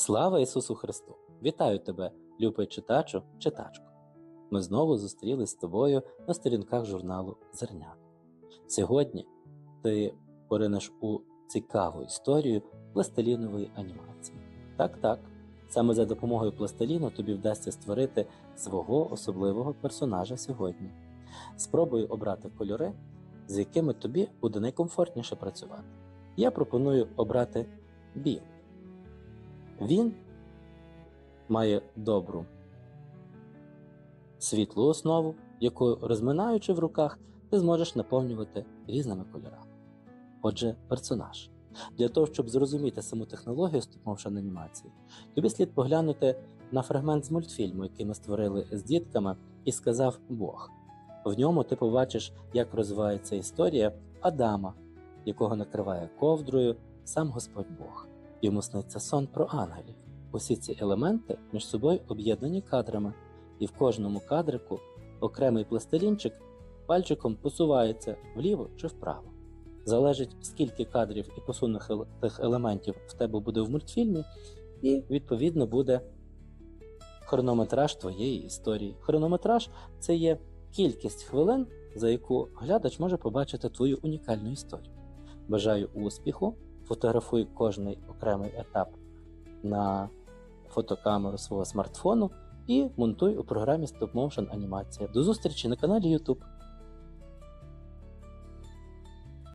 Слава Ісусу Христу! Вітаю тебе, любий читачу, читачко. Ми знову зустрілись з тобою на сторінках журналу Зерня. Сьогодні ти поринеш у цікаву історію пластилінової анімації. Так, так, саме за допомогою пластиліну тобі вдасться створити свого особливого персонажа сьогодні. Спробуй обрати кольори, з якими тобі буде найкомфортніше працювати. Я пропоную обрати білий. Він має добру світлу основу, яку, розминаючи в руках, ти зможеш наповнювати різними кольорами. Отже, персонаж. Для того, щоб зрозуміти саму технологію стоп-моушен анімації, тобі слід поглянути на фрагмент з мультфільму, який ми створили з дітками, і сказав Бог. В ньому ти побачиш, як розвивається історія Адама, якого накриває ковдрою сам Господь Бог. Йому сниться сон про ангелів. Усі ці елементи між собою об'єднані кадрами, і в кожному кадрику окремий пластилінчик пальчиком посувається вліво чи вправо. Залежить, скільки кадрів і посунутих елементів в тебе буде в мультфільмі, і відповідно буде хронометраж твоєї історії. Хронометраж це є кількість хвилин, за яку глядач може побачити твою унікальну історію. Бажаю успіху! Фотографуй кожний окремий етап на фотокамеру свого смартфону і монтуй у програмі Stop Motion Анімація. До зустрічі на каналі YouTube.